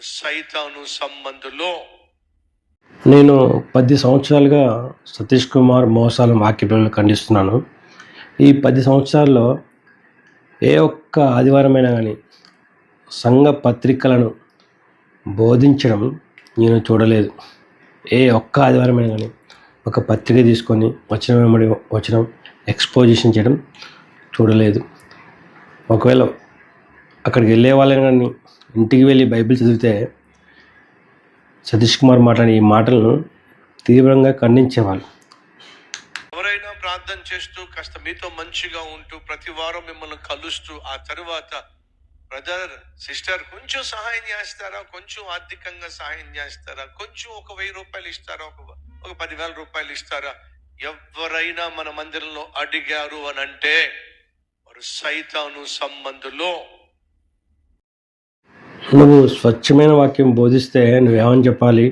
సైతాను సంబంధులో. నేను పది సంవత్సరాలుగా సతీష్ కుమార్ మోసాల వాక్యపిల్లలు ఖండిస్తున్నాను. ఈ పది సంవత్సరాల్లో ఏ ఒక్క ఆదివారమైనా కానీ సంఘ పత్రికలను బోధించడం నేను చూడలేదు. ఏ ఒక్క ఆదివారమైనా కానీ ఒక పత్రిక తీసుకొని వచనం వెంబడి వచనం ఎక్స్పోజిషన్ చేయడం చూడలేదు. ఒకవేళ అక్కడికి వెళ్ళే వాళ్ళని కానీ ఇంటికి వెళ్ళి బైబిల్ చదివితే సతీష్ కుమార్ మాట్లాడిన ఈ మాటలను తీవ్రంగా ఖండించేవాళ్ళు. ఎవరైనా ప్రార్థన చేస్తూ కాస్త మీతో మంచిగా ఉంటూ ప్రతి వారం మిమ్మల్ని కలుస్తూ ఆ తరువాత బ్రదర్ సిస్టర్ కొంచెం సహాయం చేస్తారా? కొంచెం ఆర్థికంగా సహాయం చేస్తారా? కొంచెం ఒక వెయ్యి రూపాయలు ఇస్తారా? ఒక ఒక పదివేల రూపాయలు ఇస్తారా? ఎవరైనా మన మందిరంలో అడిగారు అని అంటే వారు సైతాను సంబంధులో. నువ్వు స్వచ్ఛమైన వాక్యం బోధిస్తే నువ్వేమని చెప్పాలి?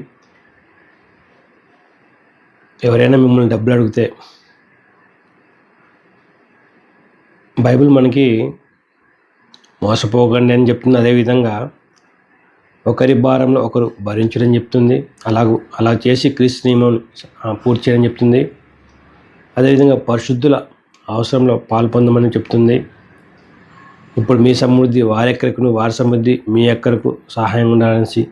ఎవరైనా మిమ్మల్ని డబ్బులు అడిగితే. బైబిల్ మనకి మోసపోకండి అని చెప్తుంది. అదేవిధంగా ఒకరి భారంలో ఒకరు భరించడం చెప్తుంది. అలాగూ అలా చేసి క్రీస్తు నియమం పూర్తి చేయడం చెప్తుంది. అదేవిధంగా పరిశుద్ధుల అవసరంలో పాల్పొందమని చెప్తుంది. ఇప్పుడు మీ సమృద్ధి వారి వారి సమృద్ధి మీ ఎక్కడకు సహాయం ఉండాలనేసి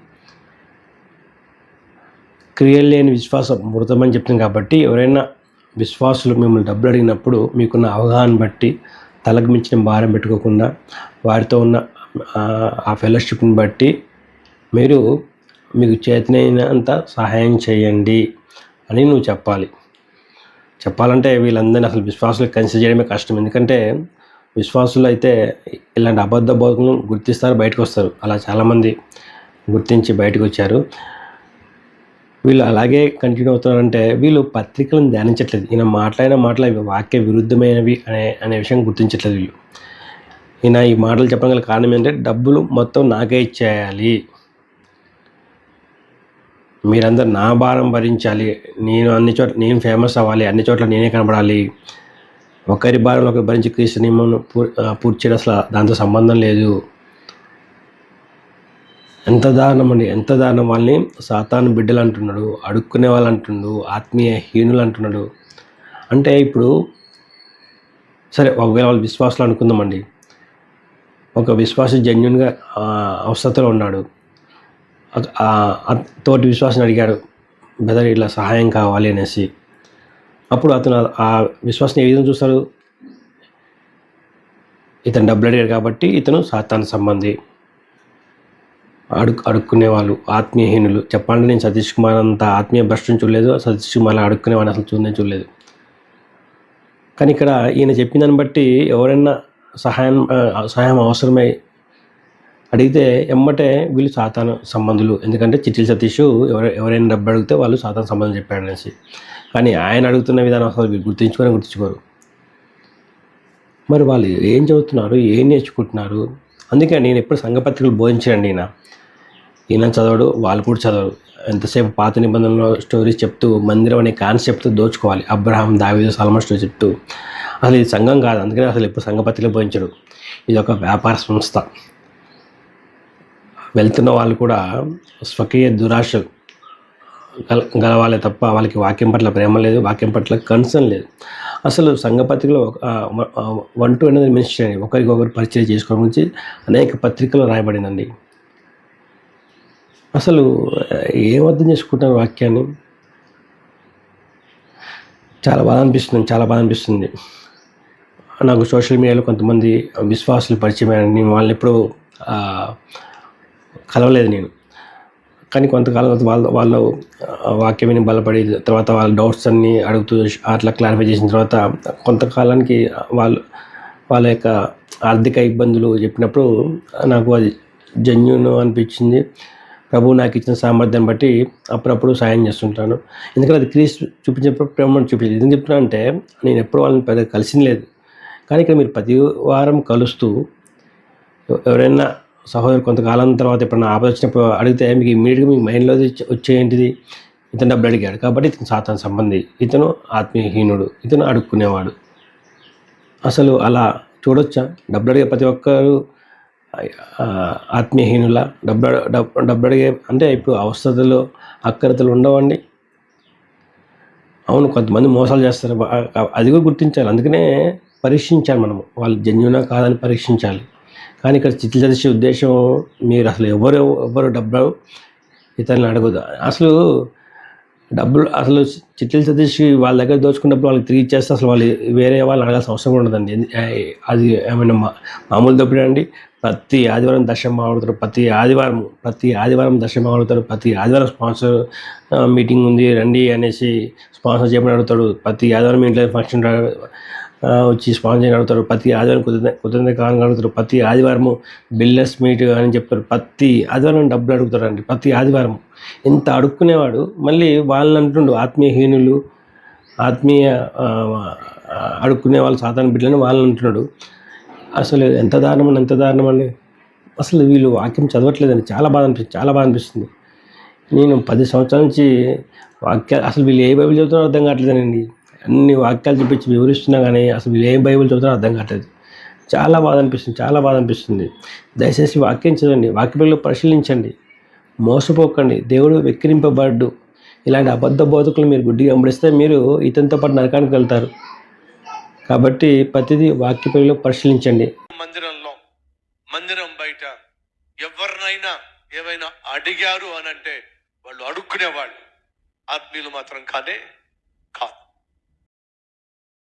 క్రియలు లేని విశ్వాసం మృతమని చెప్తుంది కాబట్టి ఎవరైనా విశ్వాసులు మిమ్మల్ని డబ్బులు అడిగినప్పుడు మీకున్న అవగాహన బట్టి తలకు మించిన భారం పెట్టుకోకుండా వారితో ఉన్న ఆ- ఆ ఫెలోషిప్ని బట్టి మీరు మీకు చేతనైనంత సహాయం చేయండి అని నువ్వు చెప్పాలి. చెప్పాలంటే వీళ్ళందరినీ అసలు విశ్వాసులు కన్సిడర్ చేయడమే కష్టం. ఎందుకంటే విశ్వాసులు అయితే ఇలాంటి అబద్ధ బోధకులను గుర్తిస్తారు బయటకు వస్తారు అలా చాలామంది గుర్తించి బయటకు వచ్చారు వీళ్ళు అలాగే కంటిన్యూ అవుతున్నారంటే వీళ్ళు పత్రికలను ధ్యానించట్లేదు. ఈయన మాట్లాడిన మాటలు అవి వాక్య విరుద్ధమైనవి అనే అనే విషయం గుర్తించట్లేదు వీళ్ళు. ఈయన ఈ మాటలు చెప్పడం గల కారణం ఏంటంటే డబ్బులు మొత్తం నాకే ఇచ్చేయాలి. మీరందరూ నా భారం భరించాలి. నేను అన్ని చోట్ల నేను ఫేమస్ అవ్వాలి. అన్ని చోట్ల నేనే కనబడాలి. ఒకరి భారంలో ఒకరి భరించి క్రీస్తు నియమం పూర్- పూర్తి చేయడం అసలు దాంతో సంబంధం లేదు. ఎంత దారుణం అండి ఎంత దారుణం. వాళ్ళని సాతాను బిడ్డలు అంటున్నాడు అడుక్కునే వాళ్ళు అంటున్నాడు ఆత్మీయ హీనులు అంటున్నాడు. అంటే ఇప్పుడు సరే ఒకవేళ వాళ్ళు విశ్వాసాలు అనుకుందామండి. ఒక విశ్వాసి జెన్యున్గా అవసరతలో ఉన్నాడు. తోటి విశ్వాసం అడిగాడు బ్రదర్ ఇట్లా సహాయం కావాలి అనేసి. అప్పుడు అతను ఆ- విశ్వాసం ఏ విధంగా చూస్తారు? ఇతను డబ్బులు అడిగాడు కాబట్టి ఇతను సాతాన్ సంబంధి. అడుక్ అడుక్కునే వాళ్ళు ఆత్మీయహీనులు. చెప్పాలంటే నేను సతీష్ కుమార్ అంత ఆత్మీయ భ్రష్టం చూడలేదు. సతీష్ కుమార్ అడుక్కునే వాడిని అసలు చూడనే చూడలేదు. కానీ ఇక్కడ ఈయన చెప్పిన దాన్ని బట్టి ఎవరైనా సహాయం సహాయం అవసరమై అడిగితే ఎమ్మటే వీళ్ళు సాతాన సంబంధులు. ఎందుకంటే చిట్టిల సతీష్ ఎవరు ఎవరైనా డబ్బు అడిగితే వాళ్ళు సాతాన సంబంధం చెప్పాడు అనేసి. కానీ ఆయన అడుగుతున్న విధానం అసలు వీళ్ళు గుర్తించుకొని గుర్తించుకోరు. మరి వాళ్ళు ఏం చదువుతున్నారు ఏం నేర్చుకుంటున్నారు? అందుకే నేను ఎప్పుడు సంఘపత్రికలు బోధించండి ఈయన. ఈయన చదవడు వాళ్ళు కూడా చదవరు. ఎంతసేపు పాత నిబంధనలో స్టోరీస్ చెప్తూ మందిరం అనే కాన్సెప్ట్ దోచుకోవాలి. అబ్రహాం దావీదు సల్మాన్ స్టోరీ చెప్తూ. అసలు ఇది సంఘం కాదు అందుకని అసలు ఎప్పుడు సంఘపత్రికలు బోధించడు. ఇది ఒక వ్యాపార సంస్థ. వెళ్తున్న వాళ్ళు కూడా స్వకీయ దురాశ గల గలవాలే తప్ప వాళ్ళకి వాక్యం పట్ల ప్రేమ లేదు వాక్యం పట్ల కన్సర్న్ లేదు. అసలు సంఘపత్రికలో వన్ టు అనేది మెన్షన్ అయ్యింది ఒకరికొకరు పరిచయం చేసుకోవడం గురించి అనేక పత్రికలు రాయబడిందండి అసలు ఏమర్థం ఏం అర్థం చేసుకుంటున్నారు వాక్యాన్ని? చాలా బాధ అనిపిస్తుంది చాలా బాధ అనిపిస్తుంది. నాకు సోషల్ మీడియాలో కొంతమంది విశ్వాసులు పరిచయం అయ్యారు. వాళ్ళని ఎప్పుడూ కలవలేదు నేను. కానీ కొంతకాలం వాళ్ళ వాళ్ళు వాక్యం విని బలపడి తర్వాత వాళ్ళ డౌట్స్ అన్నీ అడుగుతూ అట్లా క్లారిఫై చేసిన తర్వాత కొంతకాలానికి వాళ్ళు వాళ్ళ యొక్క ఆర్థిక ఇబ్బందులు చెప్పినప్పుడు నాకు అది జెన్యున్ అనిపించింది. ప్రభు నాకు ఇచ్చిన సామర్థ్యాన్ని బట్టి అప్పుడప్పుడు సాయం చేస్తుంటాను. ఎందుకంటే అది క్రీస్ చూపించినప్పుడు ప్రేమను చూపించింది ఎందుకు చెప్తున్నా అంటే నేను ఎప్పుడు వాళ్ళని పెద్ద కలిసింది లేదు. కానీ ఇక్కడ మీరు ప్రతి వారం కలుస్తూ ఎవరైనా సహోదరు కొంతకాలం తర్వాత ఎప్పుడైనా ఆపద వచ్చినప్పుడు అడిగితే మీకు ఇమీడియట్గా మీ మైండ్లో వచ్చేంటిది ఇతను డబ్బులు అడిగాడు కాబట్టి ఇతను సాతాన్ సంబంధి. ఇతను ఆత్మీయహీనుడు. ఇతను అడుక్కునేవాడు. అసలు అలా చూడొచ్చా? డబ్బులు అడిగే ప్రతి ఒక్కరు ఆత్మీయహీనుల డబ్బు డబ్బు డబ్బులు అడిగే అంటే ఇప్పుడు అవసరతలు అక్కరతలు ఉండవండి. అవును కొంతమంది మోసాలు చేస్తారు. అది కూడా గుర్తించాలి. అందుకనే పరీక్షించాలి మనం వాళ్ళు జెన్యునా కాదని పరీక్షించాలి. కానీ ఇక్కడ చిట్లు ఉద్దేశం మీరు అసలు ఎవరు ఎవరు డబ్బు ఇతరులను అడగదు అసలు డబ్బులు అసలు చిట్లు సతీష్ వాళ్ళ దగ్గర దోచుకున్నప్పుడు వాళ్ళకి తిరిగి ఇచ్చేస్తే అసలు వాళ్ళు వేరే వాళ్ళు అడగాల్సిన అవసరం కూడా ఉండదండి. అది ఏమైనా మా మామూలు దప్పుడే అండి. ప్రతి ఆదివారం దర్శనం ఆడుతారు ప్రతి ఆదివారం ప్రతి ఆదివారం దర్శనం ఆడుతారు ప్రతి ఆదివారం స్పాన్సర్ మీటింగ్ ఉంది రండి అనేసి స్పాన్సర్ చేయమని అడుగుతాడు. ప్రతి ఆదివారం ఇంట్లో ఫంక్షన్ వచ్చి స్పాన్సర్ చేయని అడుగుతారు ప్రతి ఆదివారం కుదిరిన కుదిరిన కాలంగా అడుగుతారు ప్రతి ఆదివారం బిల్లెస్ మీట్ అని చెప్తారు ప్రతి ఆదివారం డబ్బులు అడుగుతారండి ప్రతి ఆదివారం ఇంత అడుక్కునేవాడు మళ్ళీ వాళ్ళని అంటుండు ఆత్మీయహీనులు ఆత్మీయ అడుక్కునే వాళ్ళు సాధారణ బిడ్డలని వాళ్ళని అంటున్నాడు. అసలు ఎంత దారుణం అండి ఎంత దారుణం అండి. అసలు వీళ్ళు వాక్యం చదవట్లేదండి చాలా బాధ అనిపిస్తుంది చాలా బాధ అనిపిస్తుంది. నేను పది సంవత్సరాల నుంచి వాక్యాలు అసలు వీళ్ళు ఏ బైబిల్ చదువుతున్నారో అర్థం కావట్లేదండి. అన్ని వాక్యాలు చూపించి వివరిస్తున్నా కానీ అసలు ఏం ఏ బైబిల్ చదువుతారో అర్థం కావట్లేదు. చాలా బాధ అనిపిస్తుంది చాలా బాధ అనిపిస్తుంది. దయచేసి వాక్యం చదవండి వాక్యంలో పరిశీలించండి మోసపోకండి దేవుడు వెక్కిరింపబడ్డు. ఇలాంటి అబద్ధ బోధకులు మీరు గుడ్డిగా అంబడిస్తే మీరు ఇతనితో పాటు నరకానికి వెళ్తారు. కాబట్టి ప్రతిదీ వాక్యపరిలో పరిశీలించండి. మందిరంలో మందిరం బయట ఎవరినైనా ఏమైనా అడిగారు అని అంటే వాళ్ళు అడుక్కునేవాళ్ళు. ఆత్మీయులు మాత్రం కాదే కాదు.